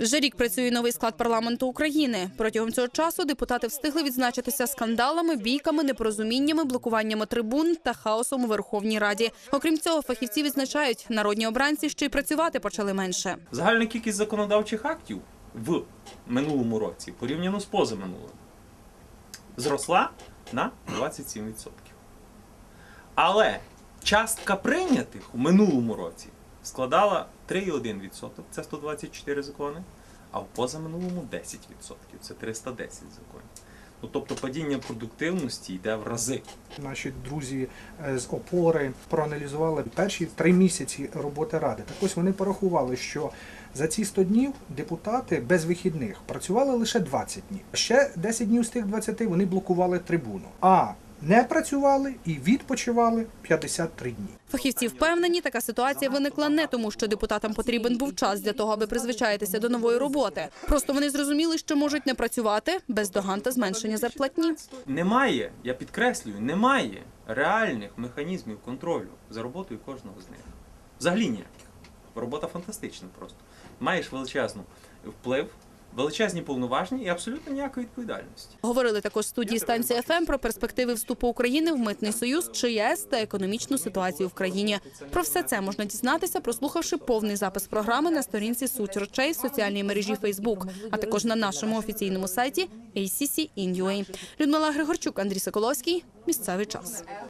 Вже рік працює новий склад парламенту України. Протягом цього часу депутати встигли відзначитися скандалами, бійками, непорозуміннями, блокуваннями трибун та хаосом у Верховній Раді. Окрім цього, фахівці відзначають, народні обранці ще й працювати почали менше. Загальна кількість законодавчих актів в минулому році порівняно з позаминулим зросла на 27%. Але частка прийнятих у минулому році складала 3,1%, це 124 закони, а в позаминулому 10%, це 310 законів. Ну, тобто падіння продуктивності йде в рази. Наші друзі е, з опори проаналізували перші три місяці роботи ради. Так ось вони порахували, що за ці 100 днів депутати без вихідних працювали лише 20 днів. Ще 10 днів з тих 20 вони блокували трибуну. А не працювали і відпочивали 53 дні. Фахівці впевнені, така ситуація виникла не тому, що депутатам потрібен був час для того, аби призвичаїтися до нової роботи. Просто вони зрозуміли, що можуть не працювати без доган та зменшення зарплатні. Немає, я підкреслюю, немає реальних механізмів контролю за роботою кожного з них. Взагалі ніяких. Робота фантастична просто. Маєш величезну вплив, величезні повноваження і абсолютно ніякої відповідальності. Говорили також студії станції ФМ про перспективи вступу України в митний союз чи ЄС та економічну ситуацію в країні. Про все це можна дізнатися, прослухавши повний запис програми на сторінці Суть речей в соціальній мережі Facebook, а також на нашому офіційному сайті ACC.in.ua. Людмила Григорчук, Андрій Соколовський. Місцевий час.